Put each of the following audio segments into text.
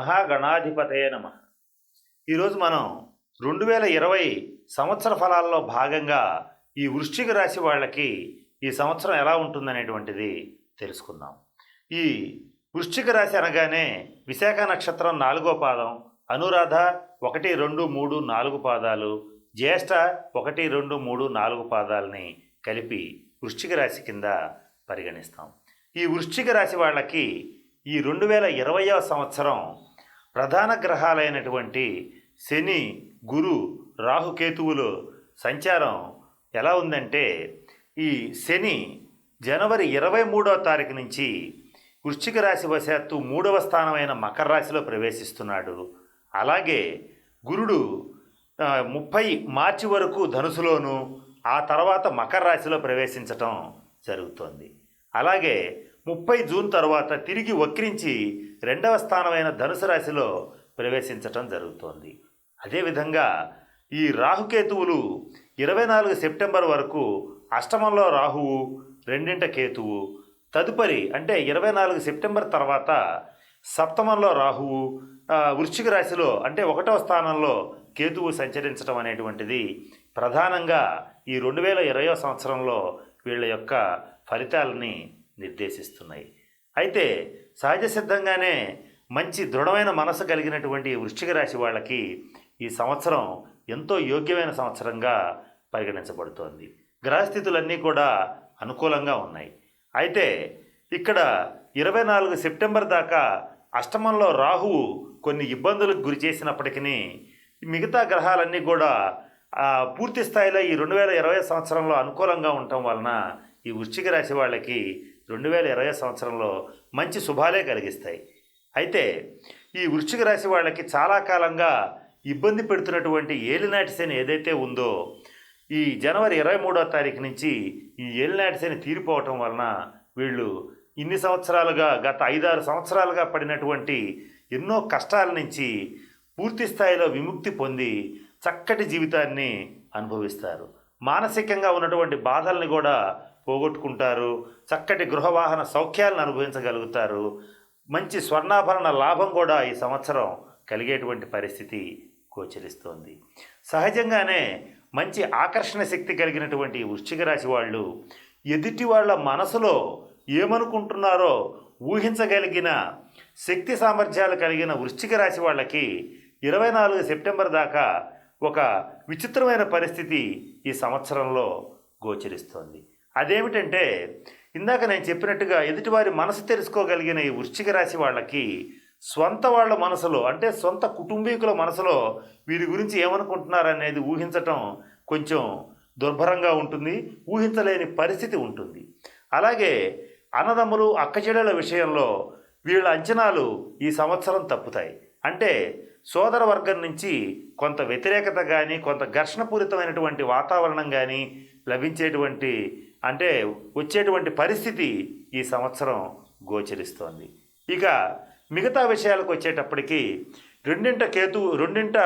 మహాగణాధిపతయ నమ. ఈరోజు మనం రెండు వేల ఇరవై సంవత్సర ఫలాల్లో భాగంగా ఈ వృశ్చిక రాశి వాళ్ళకి ఈ సంవత్సరం ఎలా ఉంటుందనేటువంటిది తెలుసుకుందాం. ఈ వృశ్చిక రాశి అనగానే విశాఖ నక్షత్రం నాలుగో పాదం అనురాధ ఒకటి రెండు మూడు నాలుగు పాదాలు జ్యేష్ఠ ఒకటి రెండు మూడు నాలుగు పాదాలని కలిపి వృశ్చిక రాశి కింద పరిగణిస్తాం. ఈ వృశ్చిక రాశి వాళ్ళకి ఈ రెండు వేల ఇరవయో సంవత్సరం ప్రధాన గ్రహాలైనటువంటి శని గురు రాహుకేతువులు సంచారం ఎలా ఉందంటే ఈ శని జనవరి ఇరవై మూడవ తారీఖు నుంచి వృశ్చిక రాశి వశాత్తు మూడవ స్థానమైన మకర రాశిలో ప్రవేశిస్తున్నాడు. అలాగే గురుడు ముప్పై మార్చి వరకు ధనుసులోను ఆ తర్వాత మకర రాశిలో ప్రవేశించటం జరుగుతోంది. అలాగే ముప్పై జూన్ తర్వాత తిరిగి వక్రించి రెండవ స్థానమైన ధనుసు రాశిలో ప్రవేశించటం జరుగుతోంది. అదేవిధంగా ఈ రాహుకేతువులు ఇరవై నాలుగు సెప్టెంబర్ వరకు అష్టమంలో రాహువు రెండింట కేతువు తదుపరి అంటే ఇరవై నాలుగు సెప్టెంబర్ తర్వాత సప్తమంలో రాహువు వృశ్చిక రాశిలో అంటే ఒకటవ స్థానంలో కేతువు సంచరించడం అనేటువంటిది ప్రధానంగా ఈ రెండు వేల ఇరవై సంవత్సరంలో వీళ్ళ యొక్క ఫలితాలని నిర్దేశిస్తున్నాయి. అయితే సహజ సిద్ధంగానే మంచి దృఢమైన మనసు కలిగినటువంటి వృశ్చిక రాశి వాళ్ళకి ఈ సంవత్సరం ఎంతో యోగ్యమైన సంవత్సరంగా పరిగణించబడుతోంది. గ్రహస్థితులన్నీ కూడా అనుకూలంగా ఉన్నాయి. అయితే ఇక్కడ ఇరవై నాలుగు సెప్టెంబర్ దాకా అష్టమంలో రాహువు కొన్ని ఇబ్బందులకు గురి చేసినప్పటికీ మిగతా గ్రహాలన్నీ కూడా పూర్తి స్థాయిలో ఈ రెండు వేల ఇరవై సంవత్సరంలో అనుకూలంగా ఉండటం వలన ఈ వృశ్చిక రాశి వాళ్ళకి రెండు వేల ఇరవై సంవత్సరంలో మంచి శుభాలే కలిగిస్తాయి. అయితే ఈ వృశ్చిక రాశి వాళ్ళకి చాలా కాలంగా ఇబ్బంది పెడుతున్నటువంటి ఏలినాటి శని ఏదైతే ఉందో ఈ జనవరి ఇరవై మూడో తారీఖు నుంచి ఈ ఏలినాటి శని తీరిపోవటం వలన వీళ్ళు ఇన్ని సంవత్సరాలుగా గత ఐదారు సంవత్సరాలుగా పడినటువంటి ఎన్నో కష్టాల నుంచి పూర్తి స్థాయిలో విముక్తి పొంది చక్కటి జీవితాన్ని అనుభవిస్తారు. మానసికంగా ఉన్నటువంటి బాధల్ని కూడా పోగొట్టుకుంటారు చక్కటి గృహవాహన సౌఖ్యాలను అనుభవించగలుగుతారు. మంచి స్వర్ణాభరణ లాభం కూడా ఈ సంవత్సరం కలిగేటువంటి పరిస్థితి గోచరిస్తోంది. సహజంగానే మంచి ఆకర్షణ శక్తి కలిగినటువంటి వృశ్చిక రాశి వాళ్ళు ఎదుటి వాళ్ళ మనసులో ఏమనుకుంటున్నారో ఊహించగలిగిన శక్తి సామర్థ్యాలు కలిగిన వృశ్చిక రాశి వాళ్ళకి ఇరవై నాలుగు సెప్టెంబర్ దాకా ఒక విచిత్రమైన పరిస్థితి ఈ సంవత్సరంలో గోచరిస్తోంది. అదేమిటంటే ఇందాక నేను చెప్పినట్టుగా ఎదుటివారి మనసు తెలుసుకోగలిగిన ఈ వృశ్చిక రాశి వాళ్ళకి స్వంత వాళ్ళ మనసులో అంటే సొంత కుటుంబీకుల మనసులో వీరి గురించి ఏమనుకుంటున్నారనేది ఊహించటం కొంచెం దుర్భరంగా ఉంటుంది ఊహించలేని పరిస్థితి ఉంటుంది. అలాగే అన్నదమ్ములు అక్కచెడల విషయంలో వీళ్ళ అంచనాలు ఈ సంవత్సరం తప్పుతాయి. అంటే సోదర వర్గం నుంచి కొంత వ్యతిరేకత కానీ కొంత ఘర్షణపూరితమైనటువంటి వాతావరణం కానీ లభించేటువంటి అంటే వచ్చేటువంటి పరిస్థితి ఈ సంవత్సరం గోచరిస్తోంది. ఇక మిగతా విషయాలకు వచ్చేటప్పటికి రెండింట కేతు రెండింట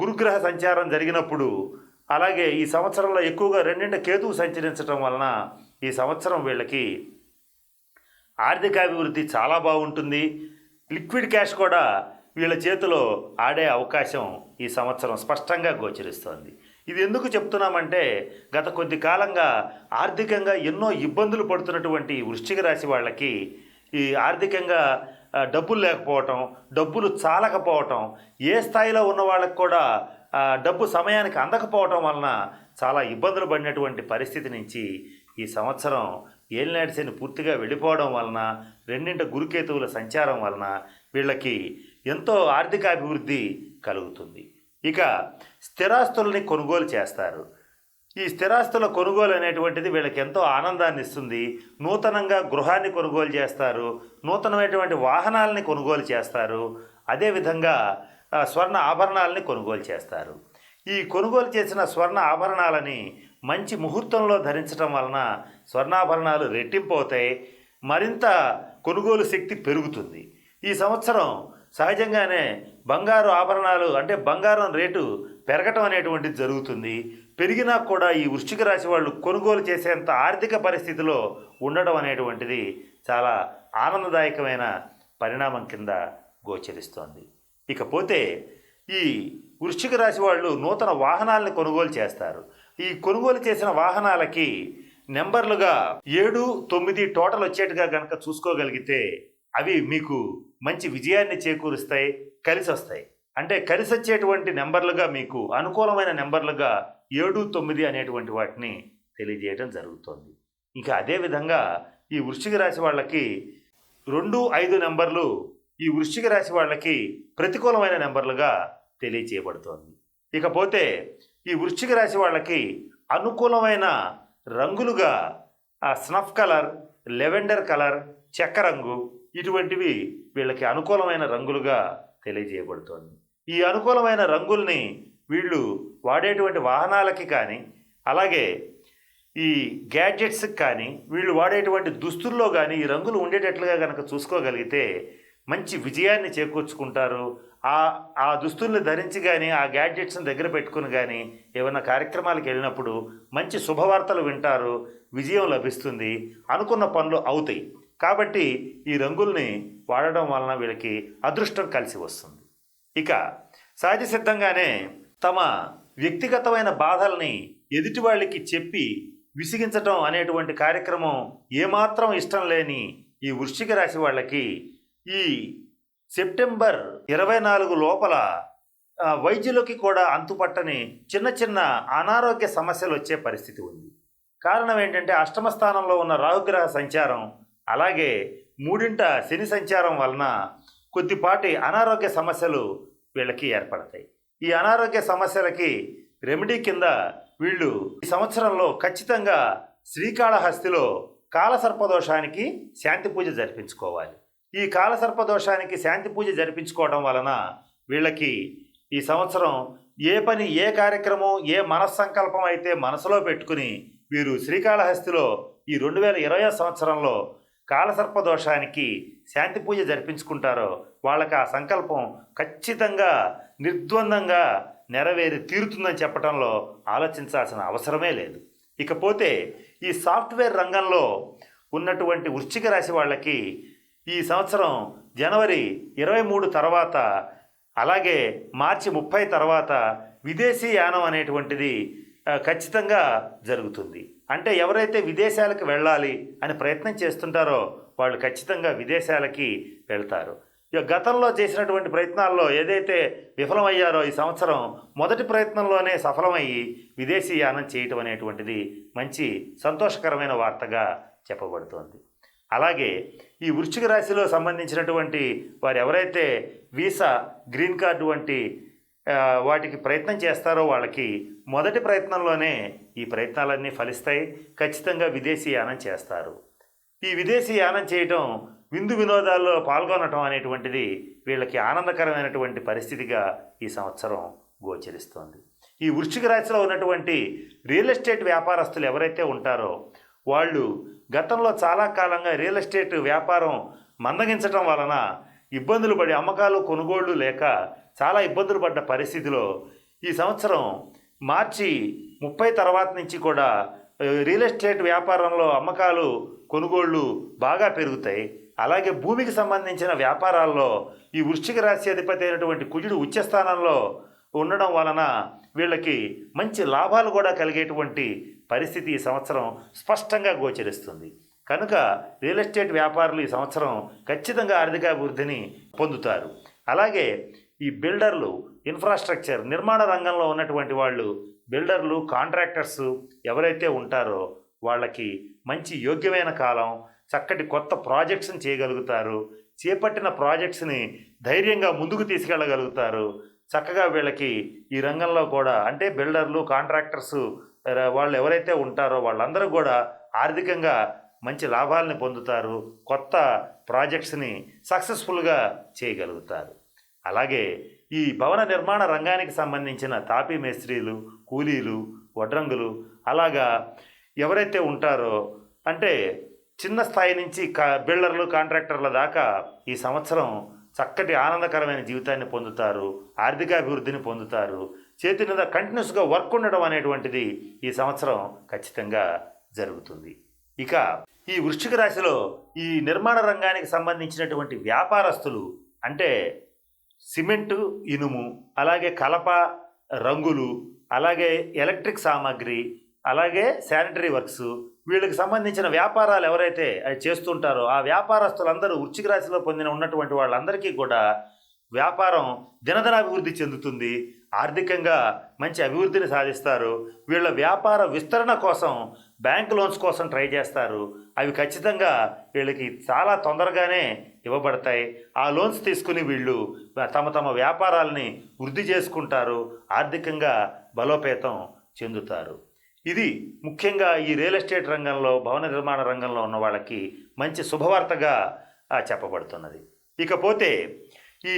గురుగ్రహ సంచారం జరిగినప్పుడు అలాగే ఈ సంవత్సరంలో ఎక్కువగా రెండింట కేతువు సంచరించడం వలన ఈ సంవత్సరం వీళ్ళకి ఆర్థికాభివృద్ధి చాలా బాగుంటుంది. లిక్విడ్ క్యాష్ కూడా వీళ్ళ చేతిలో ఆడే అవకాశం ఈ సంవత్సరం స్పష్టంగా గోచరిస్తోంది. ఇది ఎందుకు చెప్తున్నామంటే గత కొద్ది కాలంగా ఆర్థికంగా ఎన్నో ఇబ్బందులు పడుతున్నటువంటి వృశ్చిక రాశి వాళ్ళకి ఈ ఆర్థికంగా డబ్బులు లేకపోవటం డబ్బులు చాలకపోవటం ఏ స్థాయిలో ఉన్న వాళ్ళకి కూడా డబ్బు సమయానికి అందకపోవటం వలన చాలా ఇబ్బందులు పడినటువంటి పరిస్థితి నుంచి ఈ సంవత్సరం ఏలినాటి శని పూర్తిగా వెళ్ళిపోవడం వలన రెండింట గురుకేతువుల సంచారం వలన వీళ్ళకి ఎంతో ఆర్థిక అభివృద్ధి కలుగుతుంది. ఇక స్థిరాస్తుల్ని కొనుగోలు చేస్తారు. ఈ స్థిరాస్తుల కొనుగోలు అనేటువంటిది వీళ్ళకి ఎంతో ఆనందాన్ని ఇస్తుంది నూతనంగా గృహాన్ని కొనుగోలు చేస్తారు. నూతనమైనటువంటి వాహనాలని కొనుగోలు చేస్తారు. అదేవిధంగా స్వర్ణ ఆభరణాలని కొనుగోలు చేస్తారు. ఈ కొనుగోలు చేసిన స్వర్ణ ఆభరణాలని మంచి ముహూర్తంలో ధరించడం వలన స్వర్ణాభరణాలు రెట్టింపు అవుతాయి. మరింత కొనుగోలు శక్తి పెరుగుతుంది. ఈ సంవత్సరం సహజంగానే బంగారు ఆభరణాలు అంటే బంగారం రేటు పెరగటం అనేటువంటిది జరుగుతుంది. పెరిగినా కూడా ఈ వృశ్చిక రాశి వాళ్ళు కొనుగోలు చేసేంత ఆర్థిక పరిస్థితిలో ఉండడం అనేటువంటిది చాలా ఆనందదాయకమైన పరిణామం కింద గోచరిస్తోంది. ఇకపోతే ఈ వృశ్చిక రాశి వాళ్ళు నూతన వాహనాలను కొనుగోలు చేస్తారు. ఈ కొనుగోలు చేసిన వాహనాలకి నెంబర్లుగా ఏడు తొమ్మిది టోటల్ వచ్చేట్టుగా కనుక చూసుకోగలిగితే అవి మీకు మంచి విజయాన్ని చేకూరుస్తాయి కలిసి వస్తాయి అంటే కలిసి వచ్చేటువంటి నెంబర్లుగా మీకు అనుకూలమైన నెంబర్లుగా ఏడు తొమ్మిది అనేటువంటి వాటిని తెలియజేయడం జరుగుతోంది. ఇంకా అదేవిధంగా ఈ వృశ్చిక రాశి వాళ్ళకి రెండు ఐదు నెంబర్లు ఈ వృశ్చిక రాశి వాళ్ళకి ప్రతికూలమైన నెంబర్లుగా తెలియచేయబడుతోంది. ఇకపోతే ఈ వృశ్చిక రాశి వాళ్ళకి అనుకూలమైన రంగులుగా ఆ స్నఫ్ కలర్ లెవెండర్ కలర్ చెక్క రంగు ఇటువంటివి వీళ్ళకి అనుకూలమైన రంగులుగా తెలియజేయబడుతోంది. ఈ అనుకూలమైన రంగుల్ని వీళ్ళు వాడేటువంటి వాహనాలకి కానీ అలాగే ఈ గ్యాడ్జెట్స్కి కానీ వీళ్ళు వాడేటువంటి దుస్తుల్లో కానీ ఈ రంగులు ఉండేటట్లుగా కనుక చూసుకోగలిగితే మంచి విజయాన్ని చేకూర్చుకుంటారు. ఆ ఆ దుస్తుల్ని ధరించి కానీ ఆ గ్యాడ్జెట్స్ని దగ్గర పెట్టుకుని కానీ ఏమైనా కార్యక్రమాలకు వెళ్ళినప్పుడు మంచి శుభవార్తలు వింటారు విజయం లభిస్తుంది అనుకున్న పనులు అవుతాయి. కాబట్టి ఈ రంగుల్ని వాడడం వలన వీళ్ళకి అదృష్టం కలిసి వస్తుంది. ఇక సహజ సిద్ధంగానే తమ వ్యక్తిగతమైన బాధల్ని ఎదుటి వాళ్ళకి చెప్పి విసిగించటం అనేటువంటి కార్యక్రమం ఏమాత్రం ఇష్టం లేని ఈ వృశ్చిక రాశి వాళ్ళకి ఈ సెప్టెంబర్ ఇరవై నాలుగు లోపల వైద్యులకి కూడా అంతుపట్టని చిన్న చిన్న అనారోగ్య సమస్యలు వచ్చే పరిస్థితి ఉంది. కారణం ఏంటంటే అష్టమ స్థానంలో ఉన్న రాహుగ్రహ సంచారం అలాగే మూడింట శని సంచారం వలన కొద్దిపాటి అనారోగ్య సమస్యలు వీళ్ళకి ఏర్పడతాయి. ఈ అనారోగ్య సమస్యలకి రెమెడీ కింద వీళ్ళు ఈ సంవత్సరంలో ఖచ్చితంగా శ్రీకాళహస్తిలో కాలసర్పదోషానికి శాంతి పూజ జరిపించుకోవాలి. ఈ కాలసర్పదోషానికి శాంతి పూజ జరిపించుకోవడం వలన వీళ్ళకి ఈ సంవత్సరం ఏ పని ఏ కార్యక్రమం ఏ మనస్సంకల్పం అయితే మనసులో పెట్టుకుని వీరు శ్రీకాళహస్తిలో ఈ రెండు వేల ఇరవై సంవత్సరంలో కాలసర్పదోషానికి శాంతి పూజ జరిపించుకుంటారో వాళ్ళకి ఆ సంకల్పం ఖచ్చితంగా నిర్ద్వందంగా నెరవేరి తీరుతుందని చెప్పడంలో ఆలోచించాల్సిన అవసరమే లేదు. ఇకపోతే ఈ సాఫ్ట్వేర్ రంగంలో ఉన్నటువంటి వృశ్చిక రాశి వాళ్ళకి ఈ సంవత్సరం జనవరి ఇరవై మూడు తర్వాత అలాగే మార్చి ముప్పై తర్వాత విదేశీ యానం అనేటువంటిది ఖచ్చితంగా జరుగుతుంది. అంటే ఎవరైతే విదేశాలకు వెళ్ళాలి అని ప్రయత్నం చేస్తుంటారో వాళ్ళు ఖచ్చితంగా విదేశాలకి వెళ్తారు. ఇక గతంలో చేసినటువంటి ప్రయత్నాల్లో ఏదైతే విఫలమయ్యారో ఈ సంవత్సరం మొదటి ప్రయత్నంలోనే సఫలమయ్యి విదేశీ యానం చేయటం అనేటువంటిది మంచి సంతోషకరమైన వార్తగా చెప్పబడుతోంది. అలాగే ఈ వృశ్చిక రాశిలో సంబంధించినటువంటి వారు ఎవరైతే వీసా గ్రీన్ కార్డు వంటి వాటికి ప్రయత్నం చేస్తారో వాళ్ళకి మొదటి ప్రయత్నంలోనే ఈ ప్రయత్నాలన్నీ ఫలిస్తాయి. ఖచ్చితంగా విదేశీ యానం చేస్తారు. ఈ విదేశీ యానం చేయటం విందు వినోదాల్లో పాల్గొనటం అనేటువంటిది వీళ్ళకి ఆనందకరమైనటువంటి పరిస్థితిగా ఈ సంవత్సరం గోచరిస్తోంది. ఈ వృశ్చిక రాశిలో ఉన్నటువంటి రియల్ ఎస్టేట్ వ్యాపారస్తులు ఎవరైతే ఉంటారో వాళ్ళు గతంలో చాలా కాలంగా రియల్ ఎస్టేట్ వ్యాపారం మందగించటం వలన ఇబ్బందులు పడి అమ్మకాలు కొనుగోళ్ళు లేక చాలా ఇబ్బందులు పడ్డ పరిస్థితిలో ఈ సంవత్సరం మార్చి ముప్పై తర్వాత నుంచి కూడా రియల్ ఎస్టేట్ వ్యాపారంలో అమ్మకాలు కొనుగోళ్ళు బాగా పెరుగుతాయి. అలాగే భూమికి సంబంధించిన వ్యాపారాల్లో ఈ వృశ్చిక రాశి అధిపతి అయినటువంటి కుజుడు ఉచ్చస్థానంలో ఉండడం వలన వీళ్ళకి మంచి లాభాలు కూడా కలిగేటువంటి పరిస్థితి ఈ సంవత్సరం స్పష్టంగా గోచరిస్తుంది. కనుక రియల్ ఎస్టేట్ వ్యాపారులు ఈ సంవత్సరం ఖచ్చితంగా ఆర్థికాభివృద్ధిని పొందుతారు. అలాగే ఈ బిల్డర్లు ఇన్ఫ్రాస్ట్రక్చర్ నిర్మాణ రంగంలో ఉన్నటువంటి వాళ్ళు బిల్డర్లు కాంట్రాక్టర్స్ ఎవరైతే ఉంటారో వాళ్ళకి మంచి యోగ్యమైన కాలం చక్కటి కొత్త ప్రాజెక్ట్స్ని చేయగలుగుతారు చేపట్టిన ప్రాజెక్ట్స్ని ధైర్యంగా ముందుకు తీసుకెళ్ళగలుగుతారు. చక్కగా వీళ్ళకి ఈ రంగంలో కూడా అంటే బిల్డర్లు కాంట్రాక్టర్స్ వాళ్ళు ఎవరైతే ఉంటారో వాళ్ళందరూ కూడా ఆర్థికంగా మంచి లాభాలని పొందుతారు కొత్త ప్రాజెక్ట్స్ని సక్సెస్ఫుల్గా చేయగలుగుతారు. అలాగే ఈ భవన నిర్మాణ రంగానికి సంబంధించిన తాపీ మేస్త్రీలు కూలీలు వడ్రంగులు అలాగా ఎవరైతే ఉంటారో అంటే చిన్న స్థాయి నుంచి కా బిల్డర్లు కాంట్రాక్టర్ల దాకా ఈ సంవత్సరం చక్కటి ఆనందకరమైన జీవితాన్ని పొందుతారు ఆర్థికాభివృద్ధిని పొందుతారు. చేతి మీద కంటిన్యూస్గా వర్క్ ఉండడం అనేటువంటిది ఈ సంవత్సరం ఖచ్చితంగా జరుగుతుంది. ఇక ఈ వృశ్చిక రాశిలో ఈ నిర్మాణ రంగానికి సంబంధించినటువంటి వ్యాపారస్తులు అంటే సిమెంటు ఇనుము అలాగే కలప రంగులు అలాగే ఎలక్ట్రిక్ సామాగ్రి అలాగే శానిటరీ వర్క్స్ వీళ్ళకి సంబంధించిన వ్యాపారాలు ఎవరైతే అది చేస్తుంటారో ఆ వ్యాపారస్తులందరూ వృశ్చిక రాశిలో పొందిన ఉన్నటువంటి వాళ్ళందరికీ కూడా వ్యాపారం దినదనాభివృద్ధి చెందుతుంది. ఆర్థికంగా మంచి అభివృద్ధిని సాధిస్తారు. వీళ్ళ వ్యాపార విస్తరణ కోసం బ్యాంక్ లోన్స్ కోసం ట్రై చేస్తారు. అవి ఖచ్చితంగా వీళ్ళకి చాలా తొందరగానే ఇవ్వబడతాయి. ఆ లోన్స్ తీసుకుని వీళ్ళు తమ తమ వ్యాపారాలని వృద్ధి చేసుకుంటారు ఆర్థికంగా బలోపేతం చెందుతారు. ఇది ముఖ్యంగా ఈ రియల్ ఎస్టేట్ రంగంలో భవన నిర్మాణ రంగంలో ఉన్న వాళ్ళకి మంచి శుభవార్తగా చెప్పబడుతున్నది. ఇకపోతే ఈ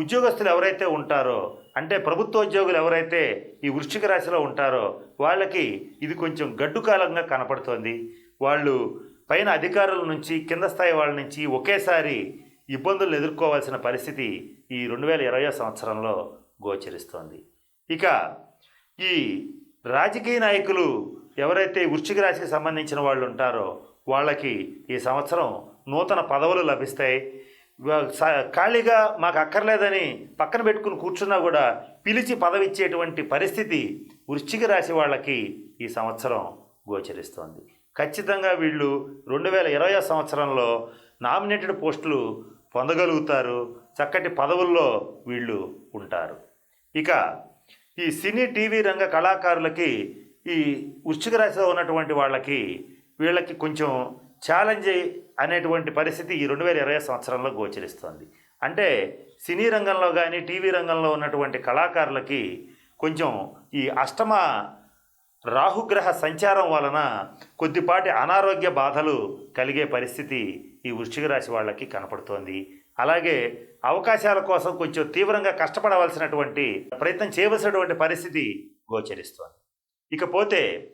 ఉద్యోగస్తులు ఎవరైతే ఉంటారో అంటే ప్రభుత్వ ఉద్యోగులు ఎవరైతే ఈ వృశ్చిక రాశిలో ఉంటారో వాళ్ళకి ఇది కొంచెం గడ్డు కాలంగా కనపడుతోంది. వాళ్ళు పైన అధికారుల నుంచి కింద స్థాయి వాళ్ళ నుంచి ఒకేసారి ఇబ్బందులను ఎదుర్కోవాల్సిన పరిస్థితి ఈ రెండు వేల ఇరవై సంవత్సరంలో గోచరిస్తోంది. ఇక ఈ రాజకీయ నాయకులు ఎవరైతే వృశ్చిక రాశికి సంబంధించిన వాళ్ళు ఉంటారో వాళ్ళకి ఈ సంవత్సరం నూతన పదవులు లభిస్తాయి. ఖాళీగా మాకు అక్కర్లేదని పక్కన పెట్టుకుని కూర్చున్నా కూడా పిలిచి పదవి ఇచ్చేటువంటి పరిస్థితి వృశ్చిక రాశి వాళ్ళకి ఈ సంవత్సరం గోచరిస్తోంది. ఖచ్చితంగా వీళ్ళు రెండు వేల ఇరవై సంవత్సరంలో నామినేటెడ్ పోస్టులు పొందగలుగుతారు. చక్కటి పదవుల్లో వీళ్ళు ఉంటారు. ఇక ఈ సినీ టీవీ రంగ కళాకారులకి ఈ వృశ్చిక రాశిలో ఉన్నటువంటి వాళ్ళకి వీళ్ళకి కొంచెం ఛాలెంజ్ అనేటువంటి పరిస్థితి ఈ రెండు వేల ఇరవై సంవత్సరంలో గోచరిస్తుంది. అంటే సినీ రంగంలో కానీ టీవీ రంగంలో ఉన్నటువంటి కళాకారులకి కొంచెం ఈ అష్టమ రాహుగ్రహ సంచారం వలన కొద్దిపాటి అనారోగ్య బాధలు కలిగే పరిస్థితి ఈ వృశ్చిక రాశి వాళ్ళకి కనపడుతోంది. అలాగే అవకాశాల కోసం కొంచెం తీవ్రంగా కష్టపడవలసినటువంటి ప్రయత్నం చేయవలసినటువంటి పరిస్థితి గోచరిస్తోంది. ఇకపోతే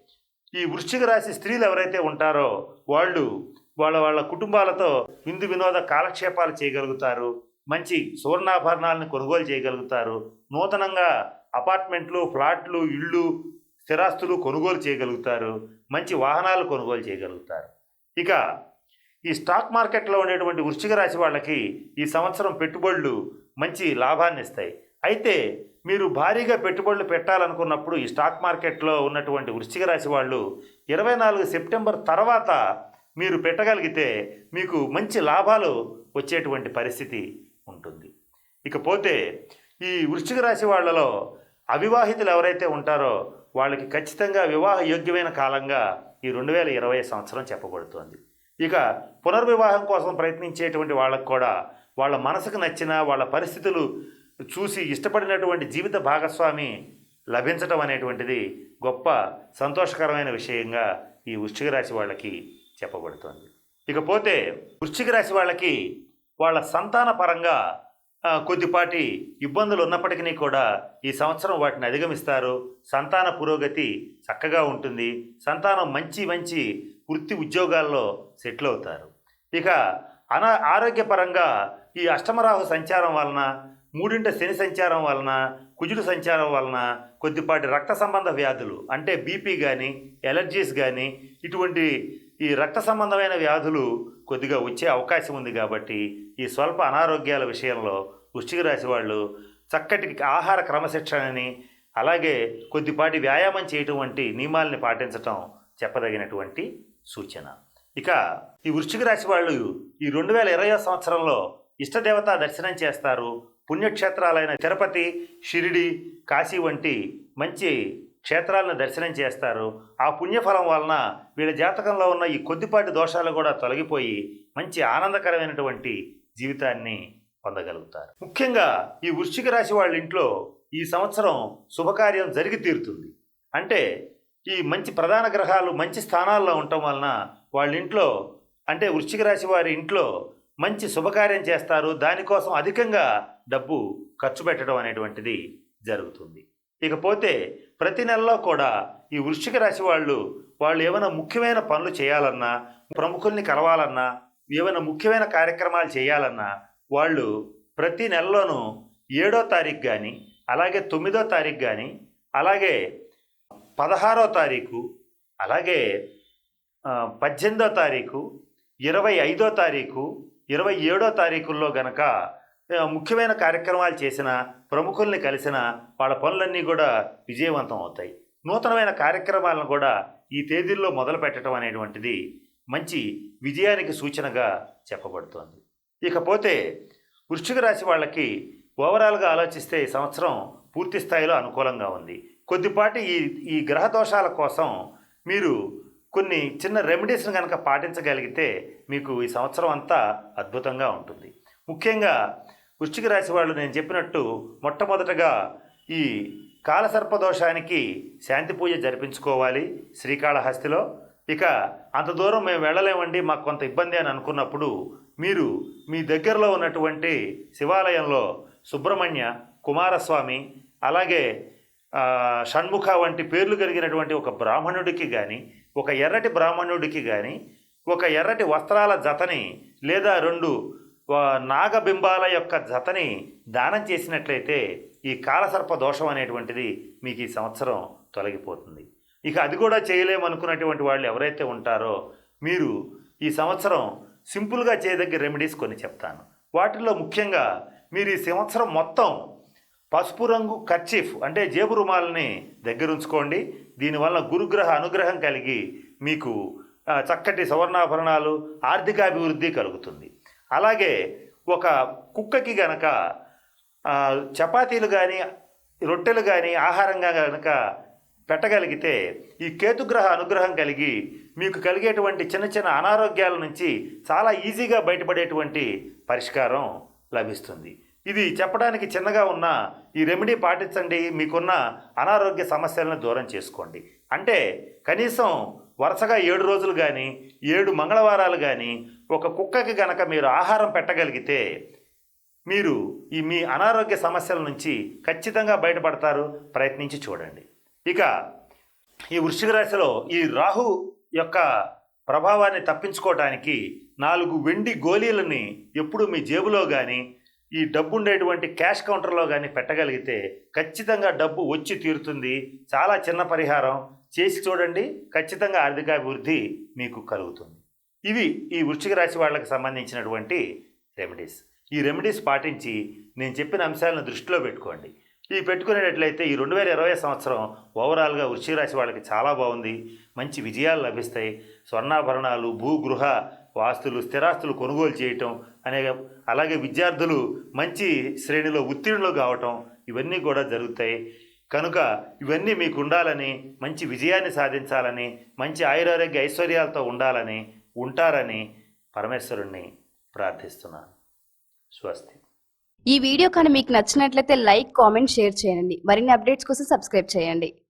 ఈ వృశ్చిక రాశి స్త్రీలు ఎవరైతే ఉంటారో వాళ్ళు వాళ్ళ వాళ్ళ కుటుంబాలతో విందు వినోద కాలక్షేపాలు చేయగలుగుతారు. మంచి సువర్ణాభరణాలను కొనుగోలు చేయగలుగుతారు. నూతనంగా అపార్ట్మెంట్లు ఫ్లాట్లు ఇళ్ళు స్థిరాస్తులు కొనుగోలు చేయగలుగుతారు మంచి వాహనాలు కొనుగోలు చేయగలుగుతారు. ఇక ఈ స్టాక్ మార్కెట్లో ఉండేటువంటి వృశ్చిక రాశి వాళ్ళకి ఈ సంవత్సరం పెట్టుబడులు మంచి లాభాన్ని ఇస్తాయి. అయితే మీరు భారీగా పెట్టుబడులు పెట్టాలనుకున్నప్పుడు ఈ స్టాక్ మార్కెట్లో ఉన్నటువంటి వృశ్చిక రాశి వాళ్ళు ఇరవై నాలుగు సెప్టెంబర్ తర్వాత మీరు పెట్టగలిగితే మీకు మంచి లాభాలు వచ్చేటువంటి పరిస్థితి ఉంటుంది. ఇకపోతే ఈ వృశ్చిక రాశి వాళ్ళలో అవివాహితులు ఎవరైతే ఉంటారో వాళ్ళకి ఖచ్చితంగా వివాహ యోగ్యమైన కాలంగా ఈ రెండు వేల ఇరవై సంవత్సరం చెప్పబడుతోంది. ఇక పునర్వివాహం కోసం ప్రయత్నించేటువంటి వాళ్ళకు కూడా వాళ్ళ మనసుకు నచ్చిన వాళ్ళ పరిస్థితులు చూసి ఇష్టపడినటువంటి జీవిత భాగస్వామి లభించటం అనేటువంటిది గొప్ప సంతోషకరమైన విషయంగా ఈ వృశ్చిక రాశి వాళ్ళకి చెప్పబడుతోంది. ఇకపోతే వృశ్చిక రాశి వాళ్ళకి వాళ్ళ సంతాన పరంగా కొద్దిపాటి ఇబ్బందులు ఉన్నప్పటికీ కూడా ఈ సంవత్సరం వాటిని అధిగమిస్తారు. సంతాన పురోగతి చక్కగా ఉంటుంది. సంతానం మంచి మంచి వృత్తి ఉద్యోగాల్లో సెటిల్ అవుతారు. ఇక అనా ఆరోగ్యపరంగా ఈ అష్టమరాహు సంచారం వలన మూడింట శని సంచారం వలన కుజుడు సంచారం వలన కొద్దిపాటి రక్త సంబంధ వ్యాధులు అంటే బీపీ కానీ ఎలర్జీస్ కానీ ఇటువంటి ఈ రక్త సంబంధమైన వ్యాధులు కొద్దిగా వచ్చే అవకాశం ఉంది కాబట్టి ఈ స్వల్ప అనారోగ్యాల విషయంలో వృశ్చిక రాశి వాళ్ళు చక్కటి ఆహార క్రమశిక్షణని అలాగే కొద్దిపాటి వ్యాయామం చేయటం వంటి నియమాల్ని పాటించటం చెప్పదగినటువంటి సూచన. ఇక ఈ వృశ్చిక రాశి వాళ్ళు ఈ రెండు వేల ఇరవై సంవత్సరంలో ఇష్టదేవత దర్శనం చేస్తారు. పుణ్యక్షేత్రాలైన తిరుపతి షిరిడి కాశీ వంటి మంచి క్షేత్రాలను దర్శనం చేస్తారు. ఆ పుణ్యఫలం వలన వీళ్ళ జాతకంలో ఉన్న ఈ కొద్దిపాటి దోషాలు కూడా తొలగిపోయి మంచి ఆనందకరమైనటువంటి జీవితాన్ని పొందగలుగుతారు. ముఖ్యంగా ఈ వృశ్చిక రాశి వాళ్ళ ఇంట్లో ఈ సంవత్సరం శుభకార్యం జరిగి తీరుతుంది. అంటే ఈ మంచి ప్రధాన గ్రహాలు మంచి స్థానాల్లో ఉండటం వలన వాళ్ళ ఇంట్లో అంటే వృశ్చిక రాశి వారి ఇంట్లో మంచి శుభకార్యం చేస్తారు. దానికోసం అధికంగా డబ్బు ఖర్చు పెట్టడం అనేటువంటిది జరుగుతుంది. ఇకపోతే ప్రతి నెలలో కూడా ఈ వృశ్చిక రాశి వాళ్ళు వాళ్ళు ఏమైనా ముఖ్యమైన పనులు చేయాలన్నా ప్రముఖుల్ని కలవాలన్నా ఏమైనా ముఖ్యమైన కార్యక్రమాలు చేయాలన్నా వాళ్ళు ప్రతి నెలలోనూ ఏడో తారీఖు కానీ అలాగే తొమ్మిదో తారీఖు కానీ అలాగే పదహారో తారీఖు అలాగే పద్దెనిమిదో తారీఖు ఇరవై ఐదో తారీఖు ఇరవై ఏడో తారీఖుల్లో గనక ముఖ్యమైన కార్యక్రమాలు చేసిన ప్రముఖుల్ని కలిసిన వాళ్ళ పనులన్నీ కూడా విజయవంతం అవుతాయి. నూతనమైన కార్యక్రమాలను కూడా ఈ తేదీల్లో మొదలు పెట్టడం అనేటువంటిది మంచి విజయానికి సూచనగా చెప్పబడుతోంది. ఇకపోతే వృశ్చిక రాశి వాళ్ళకి ఓవరాల్గా ఆలోచిస్తే ఈ సంవత్సరం పూర్తి స్థాయిలో అనుకూలంగా ఉంది. కొద్దిపాటి ఈ ఈ గ్రహ దోషాల కోసం మీరు కొన్ని చిన్న రెమెడీస్ని కనుక పాటించగలిగితే మీకు ఈ సంవత్సరం అంతా అద్భుతంగా ఉంటుంది. ముఖ్యంగా వృశ్చిక రాశి వాళ్ళు నేను చెప్పినట్టు మొట్టమొదటగా ఈ కాలసర్ప దోషానికి శాంతి పూజ జరిపించుకోవాలి శ్రీకాళహస్తిలో. ఇక అంత దూరం మేము వెళ్ళలేమండి మాకు కొంత ఇబ్బంది అని అనుకున్నప్పుడు మీరు మీ దగ్గరలో ఉన్నటువంటి శివాలయంలో సుబ్రహ్మణ్య కుమారస్వామి అలాగే షణ్ముఖ వంటి పేర్లు కలిగినటువంటి ఒక బ్రాహ్మణుడికి కానీ ఒక ఎర్రటి బ్రాహ్మణుడికి కానీ ఒక ఎర్రటి వస్త్రాల జతని లేదా రెండు నాగబింబాల యొక్క జతని దానం చేసినట్లయితే ఈ కాలసర్ప దోషం అనేటువంటిది మీకు ఈ సంవత్సరం తొలగిపోతుంది. ఇక అది కూడా చేయలేమనుకున్నటువంటి వాళ్ళు ఎవరైతే ఉంటారో మీరు ఈ సంవత్సరం సింపుల్గా చేయదగ్గ రెమెడీస్ కొన్ని చెప్తాను. వాటిల్లో ముఖ్యంగా మీరు ఈ సంవత్సరం మొత్తం పసుపు రంగు కర్చీఫ్ అంటే జేబు రుమాలని దగ్గర ఉంచుకోండి. దీనివల్ల గురుగ్రహ అనుగ్రహం కలిగి మీకు చక్కటి సువర్ణాభరణాలు ఆర్థికాభివృద్ధి కలుగుతుంది. అలాగే ఒక కుక్కకి గనక చపాతీలు కానీ రొట్టెలు కానీ ఆహారంగా కనుక పెట్టగలిగితే ఈ కేతుగ్రహ అనుగ్రహం కలిగి మీకు కలిగేటువంటి చిన్న చిన్న అనారోగ్యాల నుంచి చాలా ఈజీగా బయటపడేటువంటి పరిష్కారం లభిస్తుంది. ఇది చెప్పడానికి చిన్నగా ఉన్న ఈ రెమెడీ పాటించండి. మీకున్న అనారోగ్య సమస్యలను దూరం చేసుకోండి. అంటే కనీసం వరుసగా ఏడు రోజులు కానీ ఏడు మంగళవారాలు కానీ ఒక కుక్కకి గనక మీరు ఆహారం పెట్టగలిగితే మీరు ఈ మీ అనారోగ్య సమస్యల నుంచి ఖచ్చితంగా బయటపడతారు. ప్రయత్నించి చూడండి. ఇక ఈ వృశ్చిక రాశిలో ఈ రాహు యొక్క ప్రభావాన్ని తప్పించుకోవటానికి నాలుగు వెండి గోళీలని ఎప్పుడు మీ జేబులో కానీ ఈ డబ్బు ఉండేటువంటి క్యాష్ కౌంటర్లో కానీ పెట్టగలిగితే ఖచ్చితంగా డబ్బు వచ్చి తీరుతుంది. చాలా చిన్న పరిహారం. చేసి చూడండి ఖచ్చితంగా ఆర్థికాభివృద్ధి మీకు కలుగుతుంది. ఇవి ఈ వృశ్చిక రాశి వాళ్ళకి సంబంధించినటువంటి రెమెడీస్. ఈ రెమెడీస్ పాటించి నేను చెప్పిన అంశాలను దృష్టిలో పెట్టుకోండి. ఈ పెట్టుకునేటట్లయితే ఈ రెండు వేల ఇరవై సంవత్సరం ఓవరాల్గా వృశ్చిక రాశి వాళ్ళకి చాలా బాగుంది. మంచి విజయాలు లభిస్తాయి. స్వర్ణాభరణాలు భూగృహ వాస్తులు స్థిరాస్తులు కొనుగోలు చేయటం అనే అలాగే విద్యార్థులు మంచి శ్రేణిలో ఉత్తీర్ణులు కావటం ఇవన్నీ కూడా జరుగుతాయి. కనుక ఇవన్నీ మీకు ఉండాలని మంచి విజయాన్ని సాధించాలని మంచి ఆయురారోగ్య ఐశ్వర్యాలతో ఉండాలని ఉంటారని పరమేశ్వరుణ్ణి ప్రార్థిస్తున్నాను. స్వస్తి. ఈ వీడియో కానీ మీకు నచ్చినట్లయితే లైక్ కామెంట్ షేర్ చేయండి. మరిన్ని అప్డేట్స్ కోసం సబ్స్క్రైబ్ చేయండి.